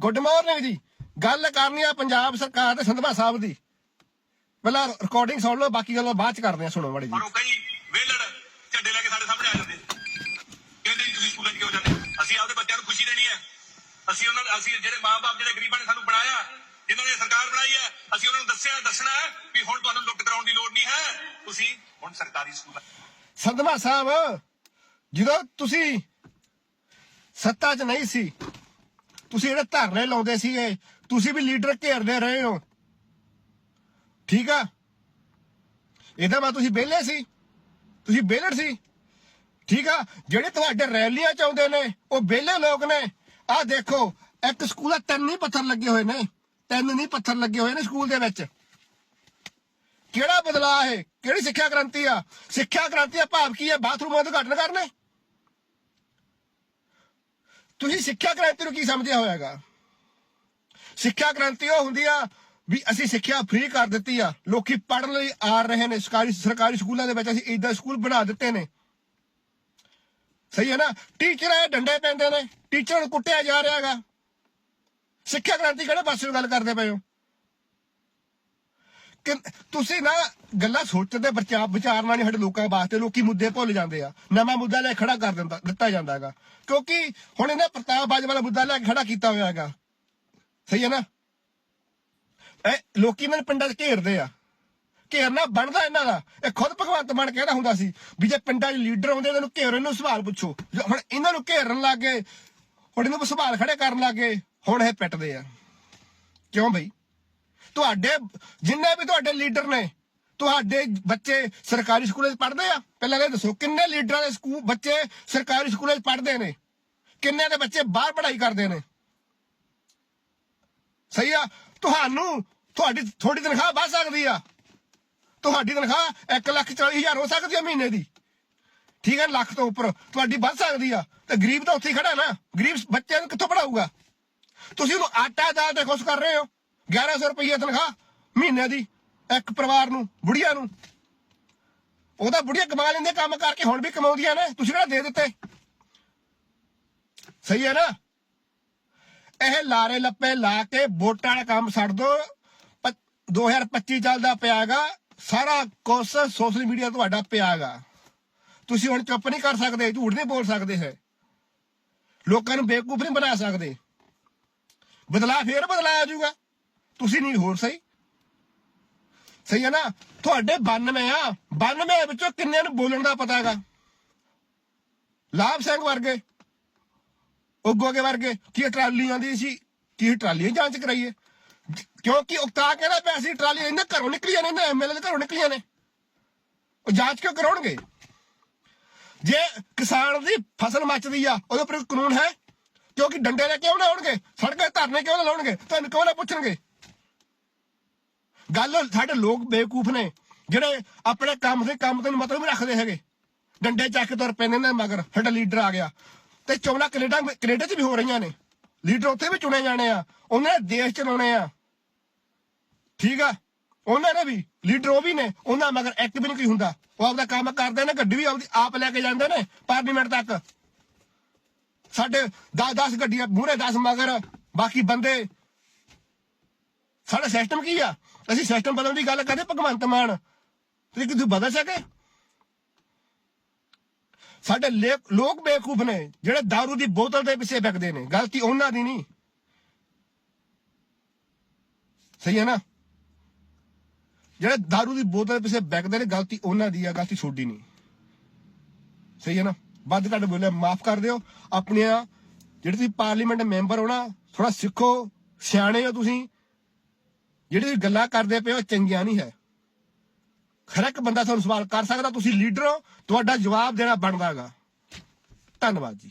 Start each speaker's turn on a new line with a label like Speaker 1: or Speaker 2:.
Speaker 1: Good morning ਜੀ ਗੱਲ ਕਰਨੀ ਆ ਪੰਜਾਬ ਸਰਕਾਰ ਤੇ ਸੰਧਵਾ ਸਾਹਿਬ ਦੀ। ਪਹਿਲਾਂ ਰਿਕਾਰਡਿੰਗ ਸੁਣ ਲਓ ਬਾਕੀ ਗੱਲਾਂ ਬਾਅਦ ਚ ਕਰਦੇ ਆ ਸੁਣੋ ਮੜੀ ਜੀ।
Speaker 2: ਪਰ ਉਹ ਕਈ ਵੇਲੜ ਝੰਡੇ ਲੈ ਕੇ ਸਾਡੇ ਸਾਹਮਣੇ ਆ ਜਾਂਦੇ। ਕਹਿੰਦੇ ਜੀ ਤੁਸੀਂ ਸਕੂਲਾਂ 'ਚ ਕਿਉਂ ਜਾਂਦੇ? ਅਸੀਂ ਆਪਦੇ ਬੱਚਿਆਂ ਨੂੰ ਖੁਸ਼ੀ ਦੇਣੀ ਹੈ। ਅਸੀਂ ਉਹਨਾਂ ਅਸੀਂ ਜਿਹੜੇ ਮਾਪੇ ਜਿਹੜੇ ਗਰੀਬਾਂ ਨੇ ਸਾਨੂੰ ਬਣਾਇਆ ਜਿਨ੍ਹਾਂ ਨੇ ਸਰਕਾਰ ਬਣਾਈ ਹੈ ਅਸੀਂ ਉਹਨਾਂ ਨੂੰ ਦੱਸਿਆ ਦੱਸਣਾ ਹੈ ਵੀ ਹੁਣ ਤੁਹਾਨੂੰ ਲੁੱਟ ਕਰਾਉਣ ਦੀ ਲੋੜ ਨਹੀਂ ਹੈ। ਤੁਸੀਂ ਹੁਣ ਸਰਕਾਰੀ ਸਕੂਲਾਂ
Speaker 1: ਸੰਧਵਾ ਸਾਹਿਬ ਜਦੋਂ ਤੁਸੀਂ ਸੱਤਾ 'ਚ ਨਹੀਂ ਸੀ ਤੁਸੀਂ ਜਿਹੜੇ ਧਰਨੇ ਲਾਉਂਦੇ ਸੀਗੇ। ਤੁਸੀਂ ਵੀ ਲੀਡਰ ਘੇਰਦੇ ਰਹੇ ਹੋ। ਠੀਕ ਆ? ਇਹਦਾ ਮਾ ਤੁਸੀਂ ਵਿਹਲੇ ਸੀ। ਤੁਸੀਂ ਵਿਹਲੜ ਸੀ। ਠੀਕ ਆ? ਜਿਹੜੇ ਤੁਹਾਡੇ ਰੈਲੀਆਂ ਚ ਆਉਂਦੇ ਨੇ, ਉਹ ਵਿਹਲੇ ਲੋਕ ਨੇ। ਆਹ ਦੇਖੋ, ਇੱਕ ਸਕੂਲ ਆ, ਤਿੰਨ ਹੀ ਪੱਥਰ ਲੱਗੇ ਹੋਏ ਨੇ। ਤਿੰਨ ਨਹੀਂ ਪੱਥਰ ਲੱਗੇ ਹੋਏ ਨੇ ਸਕੂਲ ਦੇ ਵਿੱਚ। ਕਿਹੜਾ ਬਦਲਾਅ ਹੈ ਕਿਹੜੀ ਸਿੱਖਿਆ ਕ੍ਰਾਂਤੀ ਆ? ਸਿੱਖਿਆ ਕ੍ਰਾਂਤੀ ਦਾ ਭਾਵ ਕੀ ਹੈ ਬਾਥਰੂਮਾਂ ਦਾ ਉਦਘਾਟਨ ਕਰਨੇ। ਤੁਸੀਂ ਸਿੱਖਿਆ ਕ੍ਰਾਂਤੀ ਨੂੰ ਕੀ ਸਮਝਿਆ ਹੋਇਆਗਾ? ਸਿੱਖਿਆ ਕ੍ਰਾਂਤੀ ਉਹ ਹੁੰਦੀ ਆ ਵੀ ਅਸੀਂ ਸਿੱਖਿਆ ਫ੍ਰੀ ਕਰ ਦਿੱਤੀ ਆ। ਲੋਕੀ ਪੜਨ ਲਈ ਆ ਰਹੇ ਨੇ, ਸਰਕਾਰੀ ਸਰਕਾਰੀ ਸਕੂਲਾਂ ਦੇ ਵਿੱਚ ਅਸੀਂ ਇਦਾਂ ਸਕੂਲ ਬਣਾ ਦਿੱਤੇ ਨੇ। ਸਹੀ ਹੈ ਨਾ? ਟੀਚਰ ਇਹ ਡੰਡੇ ਪੈਂਦੇ ਨੇ। ਟੀਚਰ ਨੂੰ ਕੁੱਟਿਆ ਜਾ ਰਿਹਾ ਹੈਗਾ ਸਿੱਖਿਆ ਕ੍ਰਾਂਤੀ ਕਿਹੜੇ ਪਾਸੇ ਨੂੰ ਗੱਲ ਕਰਦੇ ਪਏ ਹੋ? ਕਿ ਤੁਸੀਂ ਨਾ ਗੱਲਾਂ ਸੋਚਦੇ ਵਿਚਾਰ ਨਾਲ ਨਹੀਂ ਸਾਡੇ ਲੋਕਾਂ ਵਾਸਤੇ ਲੋਕੀ ਮੁੱਦੇ ਭੁੱਲ ਜਾਂਦੇ ਆ। ਨਵਾਂ ਮੁੱਦਾ ਲੈ ਕੇ ਖੜਾ ਕਰ ਦਿੰਦਾ ਦਿੱਤਾ ਜਾਂਦਾ ਹੈਗਾ। ਕਿਉਂਕਿ ਹੁਣ ਇਹਨੇ ਪ੍ਰਤਾਪ ਬਾਜਵਾ ਵਾਲਾ ਮੁੱਦਾ ਲੈ ਕੇ ਖੜਾ ਕੀਤਾ ਹੋਇਆ ਹੈਗਾ। ਸਹੀ ਹੈ ਨਾ? ਇਹ ਲੋਕੀ ਇਹਨਾਂ ਨੂੰ ਪਿੰਡਾਂ 'ਚ ਘੇਰਦੇ ਆ। ਘੇਰਨਾ ਬਣਦਾ ਇਹਨਾਂ ਦਾ। ਇਹ ਖੁਦ ਭਗਵੰਤ ਮਾਨ ਕਹਿੰਦਾ ਹੁੰਦਾ ਸੀ ਵੀ ਜੇ ਪਿੰਡਾਂ 'ਚ ਲੀਡਰ ਆਉਂਦੇ ਇਹਨਾਂ ਨੂੰ ਘੇਰਨ ਨੂੰ ਸਵਾਲ ਪੁੱਛੋ। ਹੁਣ ਇਹਨਾਂ ਨੂੰ ਘੇਰਨ ਲੱਗ ਗਏ, ਹੁਣ ਇਹਨਾਂ ਨੂੰ ਸਵਾਲ ਖੜੇ ਕਰਨ ਲੱਗ ਗਏ, ਹੁਣ ਇਹ ਪਿੱਟਦੇ ਆ। ਕਿਉਂ ਬਈ? ਤੁਹਾਡੇ, ਜਿੰਨੇ ਵੀ ਤੁਹਾਡੇ ਲੀਡਰ ਨੇ, ਤੁਹਾਡੇ ਬੱਚੇ ਸਰਕਾਰੀ ਸਕੂਲਾਂ 'ਚ ਪੜ੍ਹਦੇ ਆ? ਪਹਿਲਾਂ ਇਹ ਦੱਸੋ, ਕਿੰਨੇ ਲੀਡਰਾਂ ਦੇ ਸਕੂਲ ਬੱਚੇ ਸਰਕਾਰੀ ਸਕੂਲਾਂ 'ਚ ਪੜ੍ਹਦੇ ਨੇ? ਕਿੰਨੇ ਦੇ ਬੱਚੇ ਬਾਹਰ ਪੜ੍ਹਾਈ ਕਰਦੇ ਨੇ? ਸਹੀ ਆ? ਤੁਹਾਨੂੰ, ਤੁਹਾਡੀ ਥੋੜੀ ਤਨਖਾਹ ਵੱਧ ਸਕਦੀ ਆ। ਤੁਹਾਡੀ ਤਨਖਾਹ 1 ਲੱਖ 40 ਹਜ਼ਾਰ ਹੋ ਸਕਦੀ ਆ ਮਹੀਨੇ ਦੀ। ਠੀਕ ਹੈ ਲੱਖ ਤੋਂ ਉੱਪਰ ਤੁਹਾਡੀ ਵੱਧ ਸਕਦੀ ਆ। ਤੇ ਗਰੀਬ ਤਾਂ ਉੱਥੇ ਹੀ ਖੜਾ ਨਾ। ਗਰੀਬ ਬੱਚਿਆਂ ਨੂੰ ਕਿੱਥੋਂ ਪੜਾਊਗਾ ਤੁਸੀਂ ਉਹਨੂੰ ਆਟਾ ਦਾਲ ਤੇ ਖੁਸ਼ ਕਰ ਰਹੇ ਹੋ। 1100 ਰੁਪਏ ਤਨਖਾਹ ਮਹੀਨੇ ਦੀ ਇੱਕ ਪਰਿਵਾਰ ਨੂੰ, ਬੁੜੀਆਂ ਨੂੰ। ਉਹਦਾ ਬੁੜੀਆਂ ਕਮਾ ਲੈਂਦੇ, ਕੰਮ ਕਰਕੇ ਹੁਣ ਵੀ ਕਮਾਉਂਦੀਆਂ ਨੇ। ਤੁਸੀਂ ਕਿਹੜਾ ਦੇ ਦਿੱਤੇ? ਸਹੀ ਹੈ ਨਾ? ਇਹ ਲਾਰੇ ਲੱਪੇ ਲਾ ਕੇ ਵੋਟਾਂ ਵਾਲਾ ਕੰਮ ਛੱਡ ਦੋ। 2025 ਚੱਲਦਾ ਪਿਆਗਾ। ਸਾਰਾ ਕੁਛ ਸੋਸ਼ਲ ਮੀਡੀਆ ਤੁਹਾਡਾ ਪਿਆਗਾ। ਤੁਸੀਂ ਹੁਣ ਚੁੱਪ ਨਹੀਂ ਕਰ ਸਕਦੇ, ਝੂਠ ਨਹੀਂ ਬੋਲ ਸਕਦੇ ਹੈ ਲੋਕਾਂ ਨੂੰ ਬੇਵਕੂਫ ਨਹੀਂ ਬਣਾ ਸਕਦੇ। ਬਦਲਾ ਫੇਰ ਬਦਲਾ ਆ ਜਾਊਗਾ। ਤੁਸੀਂ ਨਹੀਂ ਹੋਰ ਸਹੀ। ਸਹੀ ਹੈ ਨਾ? ਤੁਹਾਡੇ 92 ਆ। 92 ਵਿੱਚੋਂ ਕਿੰਨਿਆਂ ਨੂੰ ਬੋਲਣ ਦਾ ਪਤਾ ਹੈਗਾ? ਲਾਭ ਸਿੰਘ ਵਰਗੇ ਉਗੋਗੇ ਵਰਗੇ, ਕੀ ਟਰਾਲੀ ਆਂਦੀ ਸੀ? ਕੀ ਟਰਾਲੀਆਂ ਜਾਂਚ ਕਰਾਈਏ ਕਿਉਂਕਿ ਉਕਤਾ ਕਹਿੰਦਾ ਪੈਸੇ ਸੀ ਟਰਾਲੀ ਇਹਨਾਂ ਘਰੋਂ ਨਿਕਲੀਆਂ ਨੇ ਨਾ ਐਮਐਲਏ ਦੇ ਘਰੋਂ ਨਿਕਲੀਆਂ ਨੇ। ਉਹ ਜਾਂਚ ਕਿਉਂ ਕਰਾਉਣਗੇ? ਜੇ ਕਿਸਾਨ ਦੀ ਫਸਲ ਮੱਚਦੀ ਆ, ਉਹਦੇ ਉੱਪਰ ਕਾਨੂੰਨ ਹੈ? ਕਿਉਂਕਿ ਡੰਡੇ ਲੈ ਕਿਉਂ ਨਾ ਆਉਣਗੇ? ਸੜਕਾਂ ਧਰਨੇ ਕਿਉਂ ਨਾ ਲਾਉਣਗੇ? ਤੁਹਾਨੂੰ ਕਿਉਂ ਨਾ ਪੁੱਛਣਗੇ? ਗੱਲ ਸਾਡੇ ਲੋਕ ਬੇਵਕੂਫ ਨੇ, ਜਿਹੜੇ ਆਪਣੇ ਕੰਮ ਦੇ ਕੰਮ ਤੋਂ ਮਤਲਬ ਨਹੀਂ ਰੱਖਦੇ ਹੈਗੇ। ਡੰਡੇ ਚੱਕ ਤੁਰ ਪੈਂਦੇ ਨੇ ਮਗਰ, ਸਾਡਾ ਲੀਡਰ ਆ ਗਿਆ। ਤੇ ਚੋਣਾਂ ਕੈਨੇਡਾ ਕੈਨੇਡਾ 'ਚ ਵੀ ਹੋ ਰਹੀਆਂ ਨੇ। ਲੀਡਰ ਉੱਥੇ ਵੀ ਚੁਣੇ ਜਾਣੇ ਆ, ਉਹਨਾਂ ਨੇ ਦੇਸ਼ ਚਲਾਉਣੇ ਆ। ਠੀਕ ਆ? ਉਹਨਾਂ ਨੇ ਵੀ, ਲੀਡਰ ਉਹ ਵੀ ਨੇ, ਉਹਨਾਂ ਮਗਰ ਇੱਕ ਵੀ ਨਹੀਂ ਕੋਈ ਹੁੰਦਾ। ਉਹ ਆਪਦਾ ਕੰਮ ਕਰਦੇ ਨੇ, ਗੱਡੀ ਵੀ ਆਪਦੀ ਆਪ ਲੈ ਕੇ ਜਾਂਦੇ ਨੇ ਪਾਰਲੀਮੈਂਟ ਤੱਕ। ਸਾਡੇ 10-10 ਗੱਡੀਆਂ, ਮੂਹਰੇ 10 ਮਗਰ, ਬਾਕੀ ਬੰਦੇ ਸਾਡਾ ਸਿਸਟਮ ਕੀ ਆ ਅਸੀਂ ਸਿਸਟਮ ਬਦਲਣ ਦੀ ਗੱਲ ਕਰਦੇ ਭਗਵੰਤ ਮਾਨ ਤੁਸੀਂ ਕਿਦੋਂ ਬਦਲ ਸਕੇ ਸਾਡੇ ਲੇ- ਲੋਕ ਬੇਵਕੂਫ ਨੇ ਜਿਹੜੇ दारू ਦੀ ਬੋਤਲ ਦੇ ਪਿੱਛੇ ਵਿਕਦੇ ਨੇ ਗਲਤੀ ਉਹਨਾਂ ਦੀ ਨਹੀਂ ਸਹੀ ਹੈ ਨਾ ਜਿਹੜੇ दारू ਦੀ ਬੋਤਲ ਪਿੱਛੇ ਵਿਕਦੇ ਨੇ ਗਲਤੀ ਉਹਨਾਂ ਦੀ ਆ ਗਲਤੀ ਛੋਡੀ ਨਹੀਂ ਸਹੀ ਹੈ ਨਾ ਵੱਧ ਘੱਟ ਬੋਲੇ ਮਾਫ ਕਰ ਦਿਓ ਆਪਣੀਆਂ ਜਿਹੜੇ ਤੁਸੀਂ ਪਾਰਲੀਮੈਂਟ ਮੈਂਬਰ ਹੋ ਨਾ ਥੋੜਾ ਸਿੱਖੋ ਸਿਆਣੇ ਹੋ ਤੁਸੀਂ ਜਿਹੜੀ ਤੁਸੀਂ ਗੱਲਾਂ ਕਰਦੇ ਪਏ ਹੋ ਚੰਗੀਆਂ ਨਹੀਂ ਹੈ। ਹਰ ਇੱਕ ਬੰਦਾ ਤੁਹਾਨੂੰ ਸਵਾਲ ਕਰ ਸਕਦਾ, ਤੁਸੀਂ ਲੀਡਰ ਹੋ, ਤੁਹਾਡਾ ਜਵਾਬ ਦੇਣਾ ਬਣਦਾ ਹੈਗਾ। ਧੰਨਵਾਦ ਜੀ।